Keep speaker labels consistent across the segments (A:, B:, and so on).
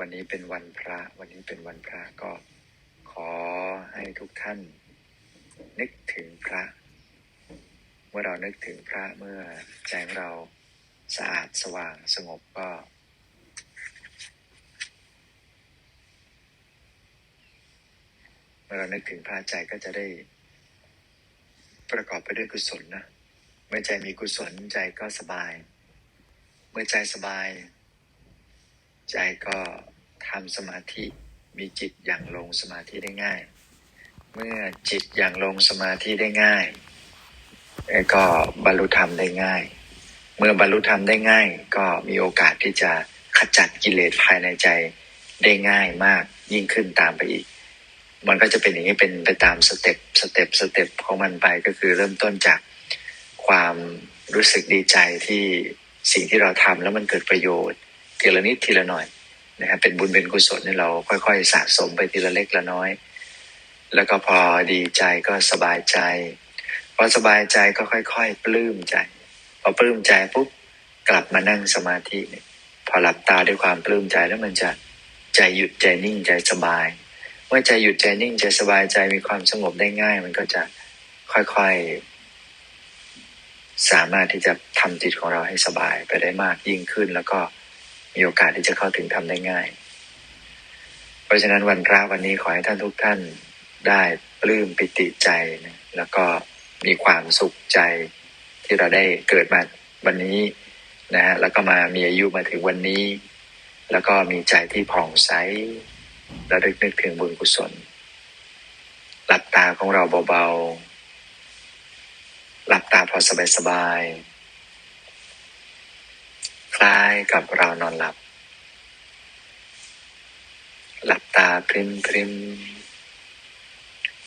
A: วันนี้เป็นวันพระ วันนี้เป็นวันพระก็ขอให้ทุกท่าน นึกถึงพระ เมื่อเรานึกถึงพระเมื่อใจของเราสะอาดสว่างสงบก็ เมื่อเรานึกถึงพระใจก็จะได้ ประกอบไปด้วยกุศลนะ เมื่อใจมีกุศลใจก็สบาย เมื่อใจสบาย ใจก็ทำสมาธิมีจิตอย่างลงสมาธิได้ง่าย เมื่อจิตอย่างลงสมาธิได้ง่าย ก็บรรลุธรรมได้ง่าย เมื่อบรรลุธรรมได้ง่าย ก็มีโอกาสที่จะขจัดกิเลสภายในใจได้ง่ายมากยิ่งขึ้นตามไปอีก มันก็จะเป็นอย่างนี้เป็นไปตามสเต็ปสเต็ปสเต็ปของมันไปก็คือเริ่มต้นจากความรู้สึกดีใจที่สิ่งที่เราทำแล้วมันเกิดประโยชน์ ทีละนิดทีละหน่อยนะครับเป็นบุญเป็นกุศลให้เราค่อยๆ สะสมไปทีละเล็กละน้อย แล้วก็พอดีใจก็สบายใจพอสบายใจก็ค่อยๆ ปลื้มใจ พอปลื้มใจปุ๊บกลับมานั่งสมาธิเนี่ยพอหลับตาด้วยความปลื้มใจแล้วมันจะใจหยุดใจนิ่งใจสบาย เมื่อใจหยุดใจนิ่งใจสบายใจมีความสงบได้ง่าย มันก็จะค่อยๆ สามารถที่จะทำจิตของเราให้สบายไปได้มากยิ่งขึ้น แล้วก็ มีโอกาสที่จะเข้าถึงทำได้ง่าย เพราะฉะนั้นวันพระวันนี้ขอให้ท่านทุกท่านได้ปลื้มปิติใจนะแล้วก็มีความสุขใจที่เราได้เกิดมาวันนี้นะฮะแล้วก็มามีอายุมาถึงวันนี้ แล้วก็มีใจที่ผ่องใสและได้นึกถึงบุญกุศล หลับตาของเราเบาๆ หลับตาพอสบายๆ คล้ายกับเรานอนหลับ หลับตาพริมพริม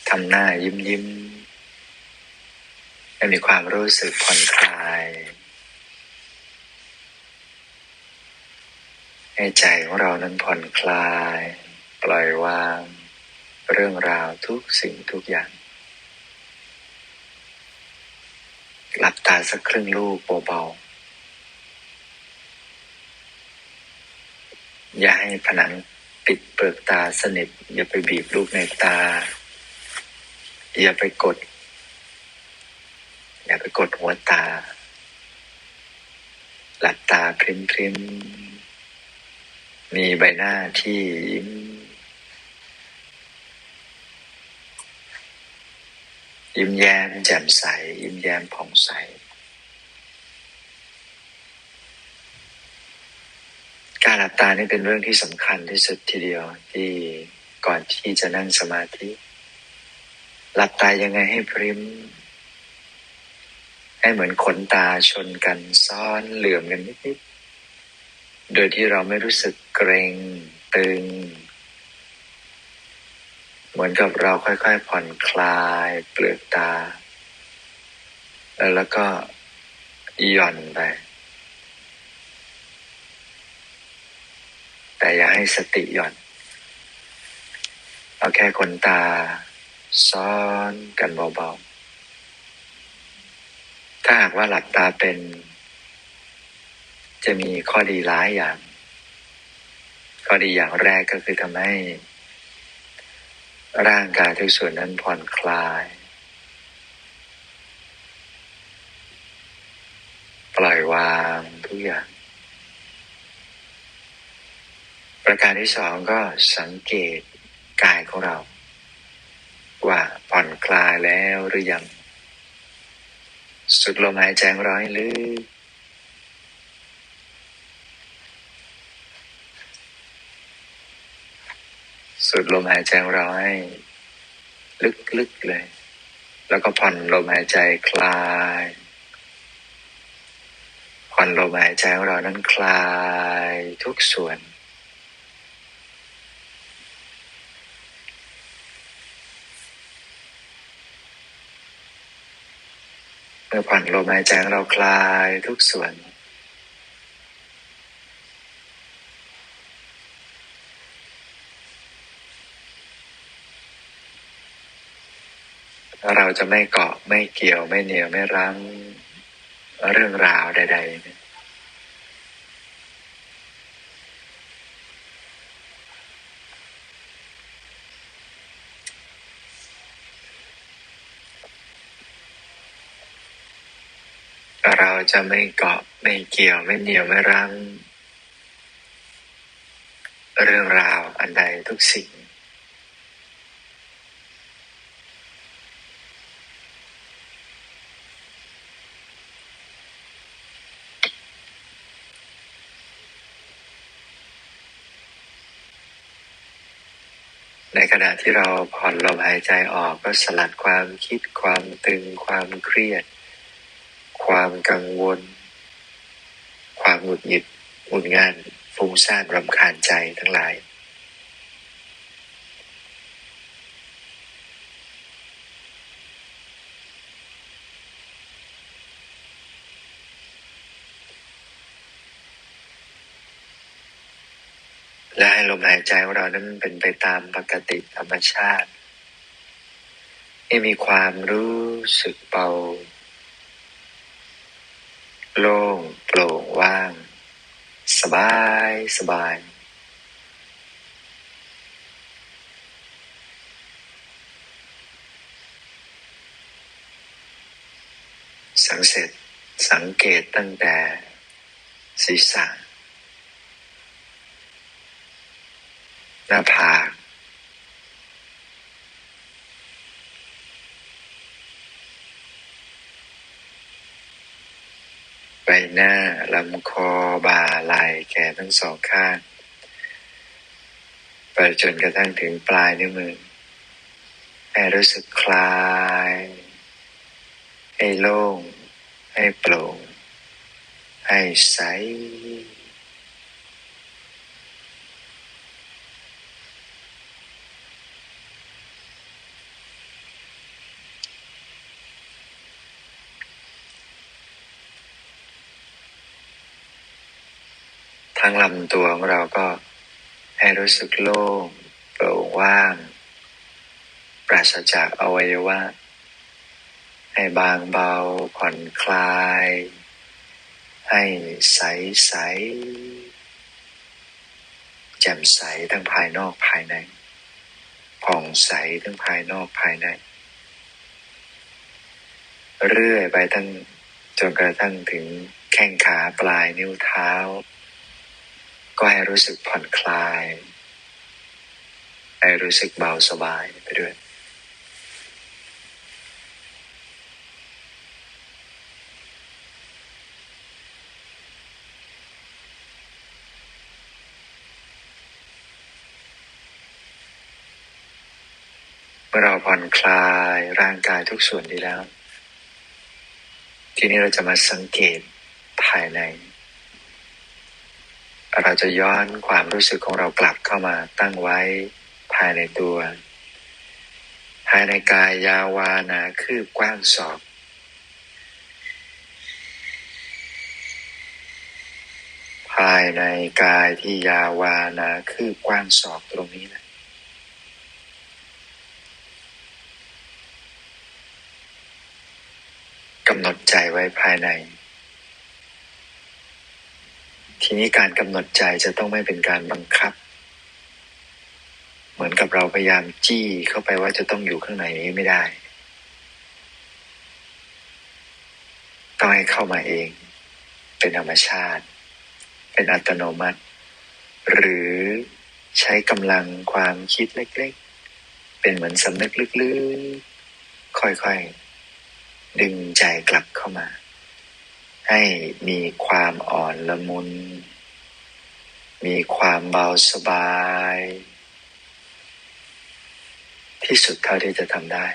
A: ทำหน้ายิ้มยิ้มให้มีความรู้สึกผ่อนคลาย ให้ใจของเรานั้นผ่อนคลาย ปล่อยวาง เรื่องราวทุกสิ่งทุกอย่าง หลับตาสักครึ่งลูกเบาๆ อย่าให้ผนังปิดเปลือกตาสนิท อย่าไปบีบลูกในตา อย่าไปกด อย่าไปกดหัวตา หลับตาพริมพริมมีใบหน้าที่ยิ้มยิ้มแย้มแจ่มใส ยิ้มแย้มผ่องใส การหลับตานี่เป็นเรื่องที่สำคัญที่สุดทีเดียวที่ก่อนที่จะนั่งสมาธิ หลับตายังไงให้พริมให้เหมือนขนตาชนกันซ้อนเหลื่อมกันนิดๆ โดยที่เราไม่รู้สึกเกรงตึง เหมือนกับเราค่อยๆ ผ่อนคลายเปลือกตา แล้วแล้วก็หย่อนไป แต่อย่าให้สติหย่อนเอาแค่ขนตา ซ้อนกันเบาๆ ถ้าหากว่าหลับตาเป็น จะมีข้อดีหลายอย่าง ข้อดีอย่างแรกก็คือทำให้ ร่างกายทุกส่วนนั้นผ่อนคลาย ปล่อยวางทุกอย่าง ประการที่สองก็สังเกตกายของเรา ว่าผ่อนคลายแล้วหรือยังสุดลมหายใจของเราให้ลึกสุดลมหายใจราให้ลึกๆเลย แล้วก็ผ่อนลมหายใจคลาย ผ่อนลมหายใจของเรานั้นคลายทุกส่วน เมื่อผ่อ นลมหายใจของเราคลายทุกส่วนเราจะไม่เกาะไม่เกี่ยวไม่เหนียวไม่รั้งเรื่องราวใด ๆ จะไม่เกาะไม่เกี่ยวไม่เหนียวไม่รั้ง เรื่องราวอันใดทุกสิ่ง ในขณะที่เราผ่อนลมหายใจออกก็สลัดความคิดความตึงความเครียด ความกังวล ความหงุดหงิดหงุดงานฟุ้งซ่านรำคาญใจทั้งหลายและให้ลมหายใจของเรานั้นเป็นไปตามปกติธรรมชาติให้มีความรู้สึกเบา โล่งโปร่งว่าง สบายสบายสังเสร็จสังเกตตั้งแต่ศีรษะหน้าผาก บหน้าลำคอบ่าไหล่แขนทั้งสองข้างไปจนกระทั่งถึงปลายนิ้วมือให้รู้สึกคลาย ให้โล่ง ให้โปร่ง ให้ใส ทั้ง ลำตัวของเราก็ให้รู้สึกโล่งโปร่งว่าง ปราศจากอวัยวะ ให้บางเบาผ่อนคลาย ให้ใสใสแจ่มใสทั้งภายนอกภายใน ผ่องใสทั้งภายนอกภายใน เรื่อยไปทั้งจนกระทั่งถึงแข้งขาปลายนิ้วเท้า ก็ให้รู้สึกผ่อนคลาย ให้รู้สึกเบาสบายไปด้วยเมื่อเราผ่อนคลายร่างกายทุกส่วนดีแล้ว ทีนี้เราจะมาสังเกตภายใน เราจะย้อนความรู้สึกของเรากลับเข้ามาตั้งไว้ภายในตัว ภายในกายยาวานาคืบกว้างศอกภายในกายที่ยาวานาคืบกว้างศอกตรงนี้นะกำหนดใจไว้ภายใน ทีนี้การกำหนดใจจะต้องไม่เป็นการบังคับ เหมือนกับเราพยายามจี้เข้าไปว่าจะต้องอยู่ข้างในนี้ไม่ได้ต้องให้เข้ามาเอง เป็นธรรมชาติ เป็นอัตโนมัติ หรือใช้กำลังความคิดเล็ก ๆ เป็นเหมือนสำนึกลึกๆ ค่อยๆ ดึงใจกลับเข้ามา ให้มีความอ่อนละมุน มีความเบาสบาย ที่สุดเท่าที่จะทำได้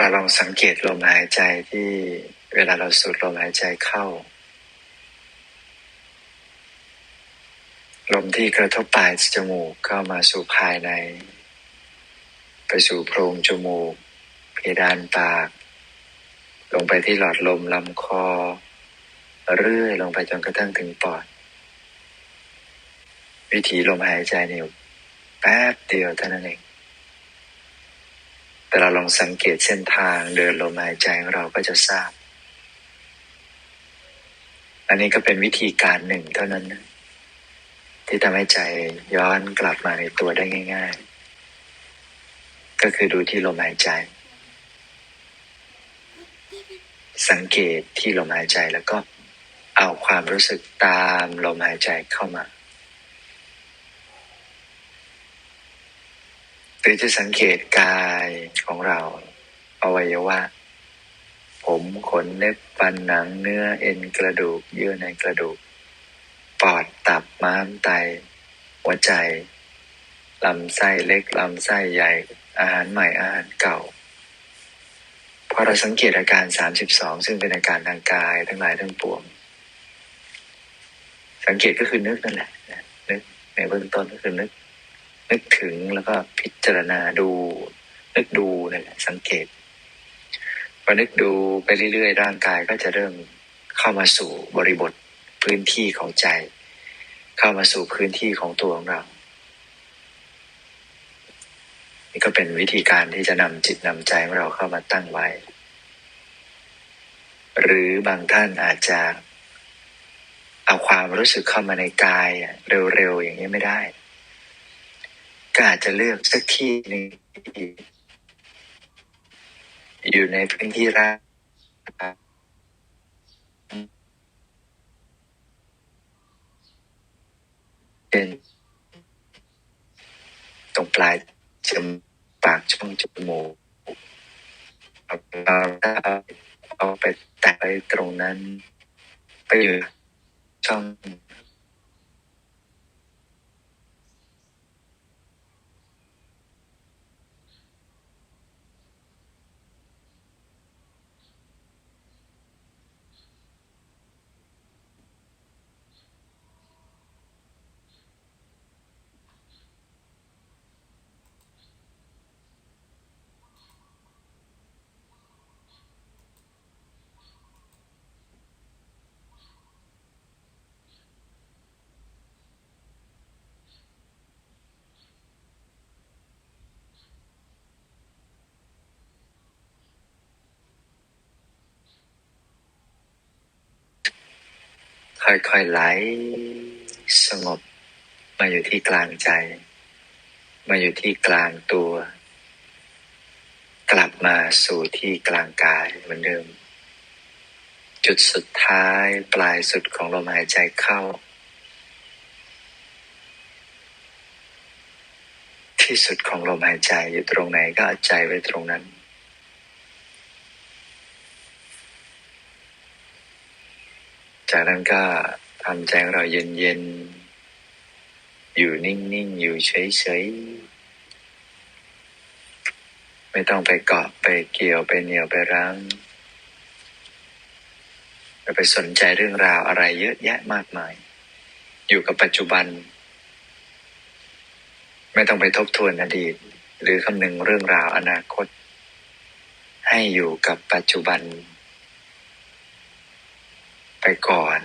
A: เราลองสังเกตลมหายใจที่เวลาเราสูดลมหายใจเข้า ลมที่กระทบปลายจมูกเข้ามาสู่ภายใน ไปสู่โพรงจมูก เพดานปาก ลงไปที่หลอดลมลำคอ เรื่อยลงไปจนกระทั่งถึงปอด วิธีลมหายใจนี่แป๊บเดียวเท่านั้นเอง แต่เราลองสังเกตเส้นทางเดินลมหายใจของเราก็จะทราบ อันนี้ก็เป็นวิธีการหนึ่งเท่านั้นนะที่ทำให้ใจย้อนกลับมาในตัวได้ง่าย ๆ ก็คือดูที่ลมหายใจ สังเกตที่ลมหายใจแล้วก็เอาความรู้สึกตามลมหายใจเข้ามา หรือจะสังเกตกายของเรา อวัยวะ ผมขนเล็บฟันหนังเนื้อเอ็นกระดูก เยื่อในกระดูก ปอดตับม้ามไต หัวใจลำไส้เล็กลำไส้ใหญ่ อาหารใหม่อาหารเก่าพอเราสังเกตอาการ 32 ซึ่งเป็นอาการทางกายทั้งหลายทั้งปวง สังเกตก็คือนึกนั่นแหละนะนึกในเบื้องต้นก็คือนึก นึกถึงแล้วก็พิจารณาดู นึกดูนั่นแหละสังเกตพอนึกดูไปเรื่อยๆร่างกายก็จะเริ่มเข้ามาสู่บริบทพื้นที่ของใจ เข้ามาสู่พื้นที่ของตัวของเรา นี่ก็เป็นวิธีการที่จะนำจิตนำใจของเราเข้ามาตั้งไว้ หรือบางท่านอาจจะเอาความรู้สึกเข้ามาในกายอะเร็วๆอย่างนี้ไม่ได้ ก็อาจจะเลือกสักที่หนึ่งอยู่ในพื้นที่รางเช่นตรงปลายจมปากช่องจมูกเอาเอาเอาไปแตะไปตรงนั้น ไปอยู่ช่อง ค่อยๆไหลสงบ มาอยู่ที่กลางใจ มาอยู่ที่กลางตัว กลับมาสู่ที่กลางกายเหมือนเดิม จุดสุดท้ายปลายสุดของลมหายใจเข้า ที่สุดของลมหายใจอยู่ตรงไหนก็เอาใจไว้ตรงนั้น จากนั้นก็ทำใจของเราเย็นๆอยู่นิ่งๆ อยู่เฉยๆ ไม่ต้องไปเกาะไปเกี่ยวไปเหนียวไปรั้งไม่ไปสนใจเรื่องราวอะไรเยอะแยะมากมาย อยู่กับปัจจุบัน ไม่ต้องไปทบทวนอดีต หรือคำนึงเรื่องราวอนาคต ให้อยู่กับปัจจุบัน ไปก่อน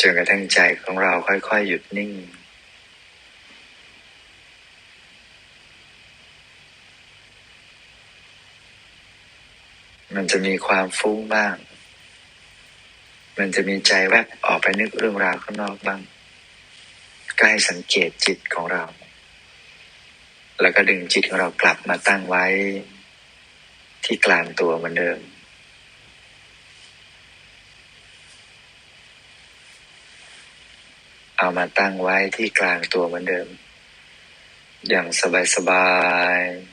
A: จนกระทั่งใจของเราค่อย ๆ หยุดนิ่ง มันจะมีความฟุ้งบ้าง มันจะมีใจแวบออกไปนึกเรื่องราวข้างนอกบ้างก็ให้สังเกตจิตของเรา แล้วก็ดึงจิตของเรากลับมาตั้งไว้ที่กลางตัวเหมือนเดิม เอามาตั้งไว้ที่กลางตัวเหมือนเดิม อย่างสบายๆ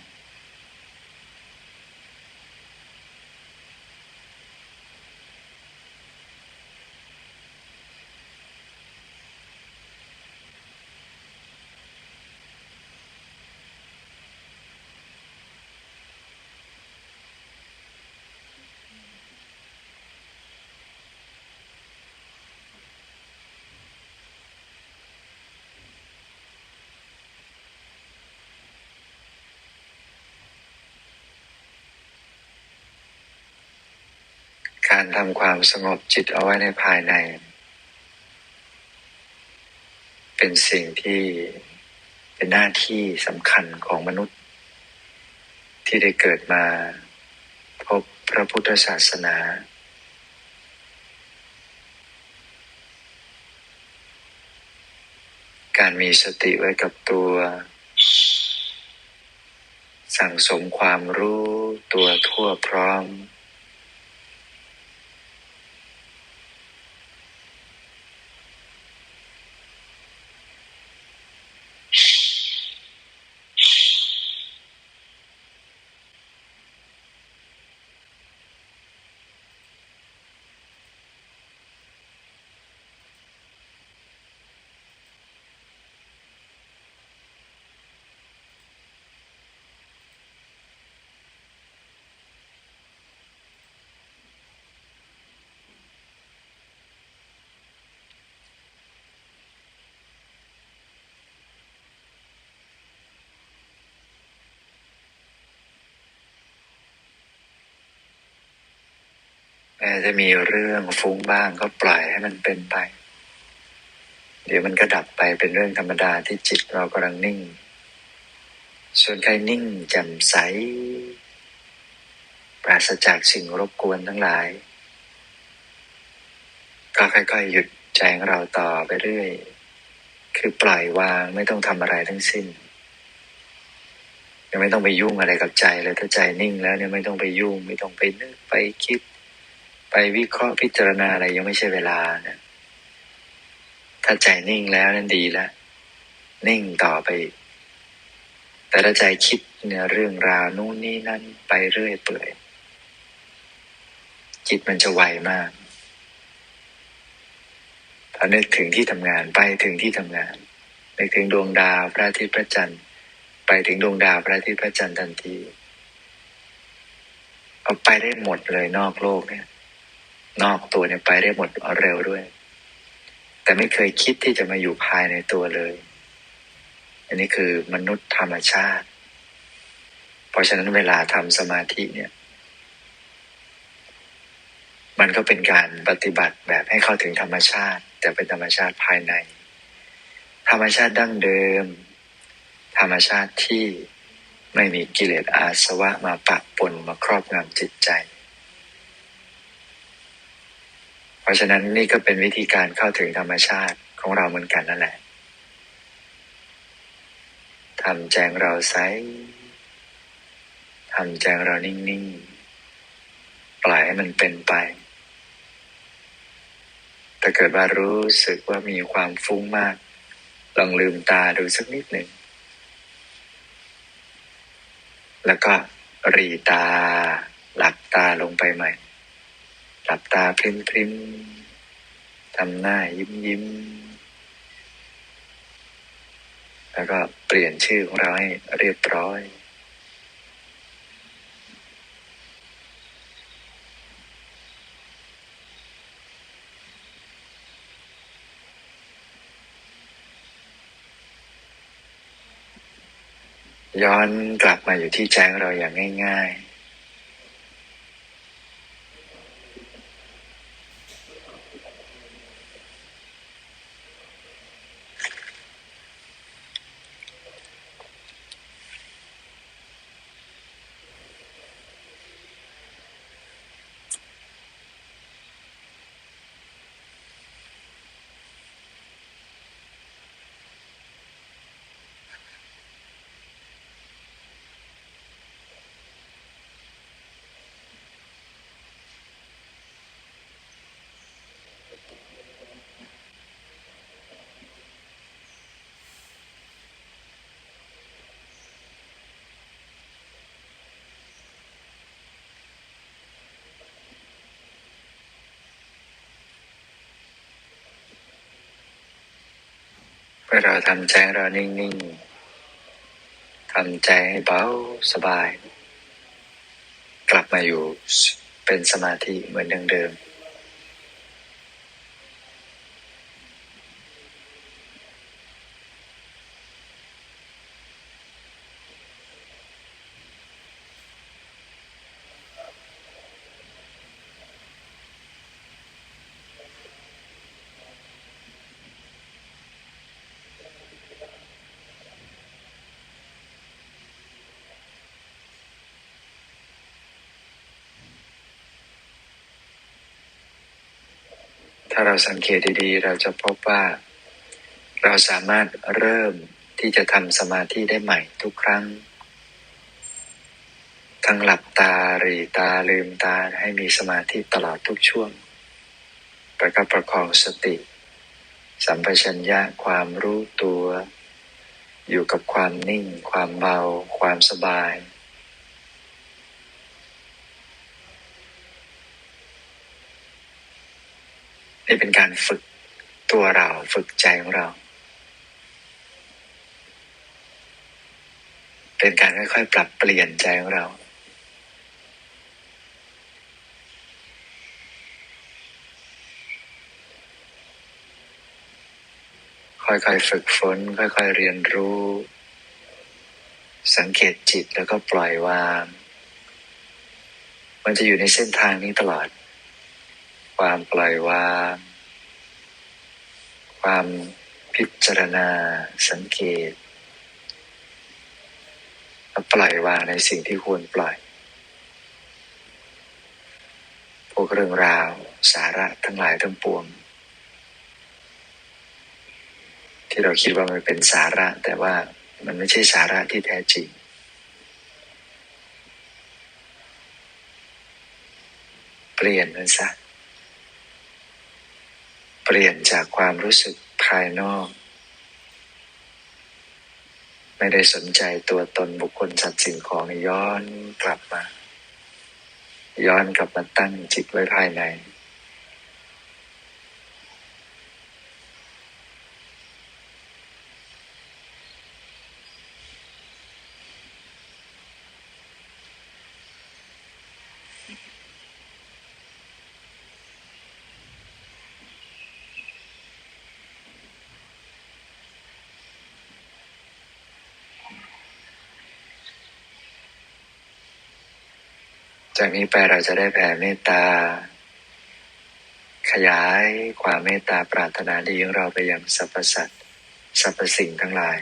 A: การทำความสงบจิตเอาไว้ในภายใน เป็นสิ่งที่เป็นหน้าที่สำคัญของมนุษย์ ที่ได้เกิดมาพบพระพุทธศาสนา การมีสติไว้กับตัว สั่งสมความรู้ตัวทั่วพร้อม แม้จะมีเรื่องฟุ้งบ้างก็ปล่อยให้มันเป็นไป เดี๋ยวมันก็ดับไปเป็นเรื่องธรรมดาที่จิตเรากำลังนิ่ง ส่วนใครนิ่งแจ่มใส ปราศจากสิ่งรบกวนทั้งหลาย ก็ค่อยๆหยุดใจของเราต่อไปเรื่อย คือปล่อยวางไม่ต้องทำอะไรทั้งสิ้นยังไม่ต้องไปยุ่งอะไรกับใจเลยถ้าใจนิ่งแล้วเนี่ยไม่ต้องไปยุ่ง ไม่ต้องไปนึกไปคิด ไปวิเคราะห์พิจารณาอะไรยังไม่ใช่เวลานะถ้าใจนิ่งแล้วนั่นดีแล้วนิ่งต่อไป แต่ถ้าใจคิดเนี่ยเรื่องราวนู่นนี่นั่นไปเรื่อยเปื่อยจิตมันจะไวมากพอนึกถึงที่ทำงานไปถึงที่ทำงานนึกถึงดวงดาวพระอาทิตย์พระจันทร์ ไปถึงดวงดาวพระอาทิตย์พระจันทร์ทันทีเอาไปได้หมดเลยนอกโลกเนี่ย นอกตัวเนี่ยไปได้หมดเร็วด้วย แต่ไม่เคยคิดที่จะมาอยู่ภายในตัวเลย อันนี้คือมนุษย์ธรรมชาติ เพราะฉะนั้นเวลาทำสมาธิเนี่ย มันก็เป็นการปฏิบัติแบบให้เข้าถึงธรรมชาติ แต่เป็นธรรมชาติภายใน ธรรมชาติดั้งเดิม ธรรมชาติที่ไม่มีกิเลสอาสวะมาปะปนมาครอบงำจิตใจ เพ ราะฉะนั้นนี่ก็เป็นวิธีการเข้าถึงธรรมชาติของเราเหมือนกันนั่นแหละทำแจงเราใสทำแจงเรานิ่งๆ ปล่อยให้มันเป็นไป ถ้าเกิดว่ารู้สึกว่ามีความฟุ้งมาก ลองลืมตาดูสักนิดหนึ่ง แล้วก็รีตา หลับตาลงไปใหม่ หลับตาพริมพริมทำหน้ายิ้มยิ้ม แล้วก็เปลี่ยนชื่อของเราให้เรียบร้อย ย้อนกลับมาอยู่ที่ใจของเราอย่างง่าย ๆ เราทำใจเรานิ่งๆทำใจให้เบาสบาย กลับมาอยู่เป็นสมาธิเหมือนเดิมาเราสังเกตดีๆ เราจะพบว่า เราสามารถเริ่มที่จะทำสมาธิได้ใหม่ทุกครั้ง ทั้งหลับตาหรีตาลืมตาให้มีสมาธิตลอดทุกช่วง ประกับประคองสติ สัมปชัญญะความรู้ตัว อยู่กับความนิ่ง ความเบา ความสบาย นี่เป็นการฝึกตัวเราฝึกใจของเรา เป็นการค่อยๆ ปรับเปลี่ยนใจของเรา ค่อยๆ ฝึกฝน ค่อยๆ เรียนรู้ สังเกตจิตแล้วก็ปล่อยวาง มันจะอยู่ในเส้นทางนี้ตลอด ความปล่อยวาง ความพิจารณาสังเกตแล้วปล่อยวางในสิ่งที่ควรปล่อย พวกเรื่องราวสาระทั้งหลายทั้งปวง ที่เราคิดว่ามันเป็นสาระ แต่ว่ามันไม่ใช่สาระที่แท้จริง เปลี่ยนมันซะ เปลี่ยนจากความรู้สึกภายนอก ไม่ได้สนใจตัวตนบุคคลสัตว์สิ่งของย้อนกลับมา ย้อนกลับมาตั้งจิตไว้ภายใน จากนี้ไปเราจะได้แผ่เมตตา ขยายความเมตตาปรารถนาดีของเราไปยังสรรพสัตว์สรรพสิ่งทั้งหลาย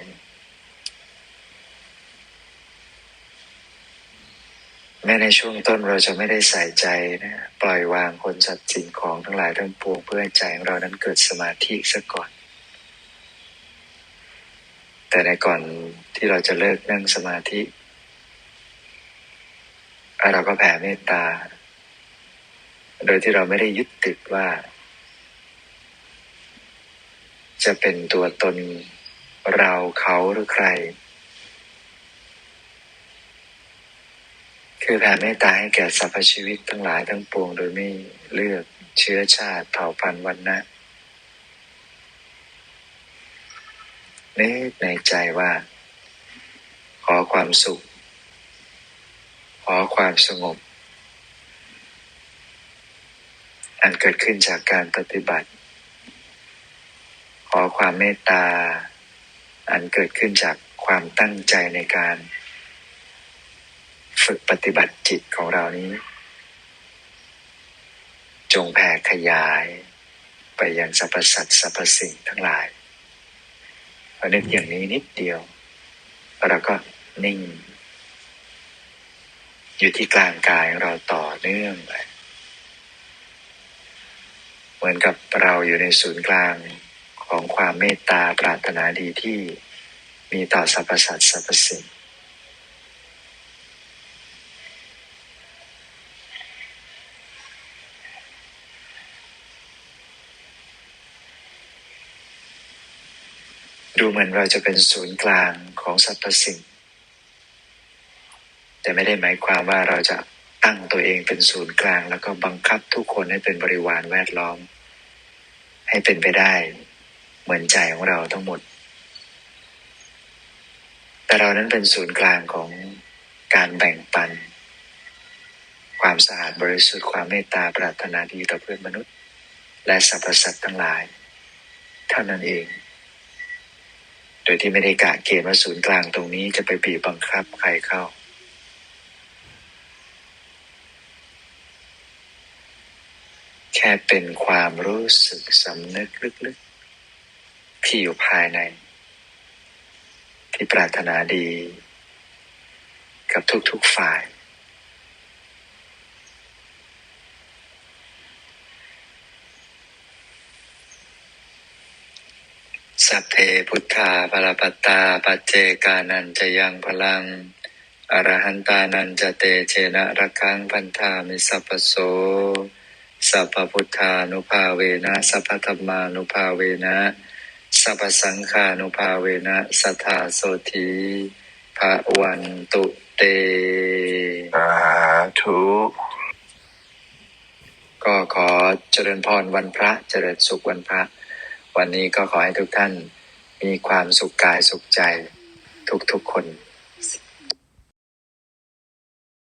A: แม้ในช่วงต้นเราจะไม่ได้ใส่ใจนะปล่อยวางคนสัตว์สิ่งของทั้งหลายทั้งปวงเพื่อให้ใจของเรานั้นเกิดสมาธิซะก่อน แต่ในก่อนที่เราจะเลิกนั่งสมาธิ เราก็แผ่เมตตา โดยที่เราไม่ได้ยึดติดว่า จะเป็นตัวตนเราเขาหรือใคร คือแผ่เมตตาให้แก่สรรพชีวิตทั้งหลายทั้งปวง โดยไม่เลือกเชื้อชาติเผ่าพันธุ์วันนะนึกในใจว่า ขอความสุข ขอความสงบ อันเกิดขึ้นจากการปฏิบัติ ขอความเมตตา อันเกิดขึ้นจากความตั้งใจในการ ฝึกปฏิบัติจิตของเรานี้ จงแผ่ขยาย ไปยังสรรพสัตว์สรรพสิ่งทั้งหลายพอนึกอย่างนี้นิดเดียวเราก็นิ่ง อยู่ที่กลางกายเราต่อเนื่องไปเหมือนกับเราอยู่ในศูนย์กลางของความเมตตาปรารถนาดีที่มีต่อสรรพสัตว์สรรพสิ่งดูเหมือนเราจะเป็นศูนย์กลางของสรรพสิ่ง แต่ไม่ได้หมายความว่าเราจะตั้งตัวเองเป็นศูนย์กลาง แล้วก็บังคับทุกคนให้เป็นบริวารแวดล้อม ให้เป็นไปได้ เหมือนใจของเราทั้งหมด แต่เรานั้นเป็นศูนย์กลางของการแบ่งปัน ความสะอาดบริสุทธิ์ความเมตตาปรารถนาดีต่อเพื่อนมนุษย์ และสรรพสัตว์ทั้งหลาย เท่านั้นเอง โดยที่ไม่ได้กะเกณฑ์ว่าศูนย์กลางตรงนี้จะไปบีบบังคับใครเข้า แค่เป็นความรู้สึกสำนึกลึกๆ ที่อยู่ภายใน ที่ปรารถนาดี กับทุกๆฝ่าย สัพเพพุทธาภรปัตตาปัจเจกานันจะยังพลังอรหันตานันจะเตเชนะระคังพันธามิสัพโส สัพพพุทธานุภาเวนะสัพพธรรมานุภาเวนะสัพพสังฆานุภาเวนะสัทธาโสธีภะวันตุเต
B: สาธุ
A: ก็ขอเจริญพรวันพระ เจริญสุขวันพระ วันนี้ก็ขอให้ทุกท่านมีความสุขกายสุขใจทุกๆคน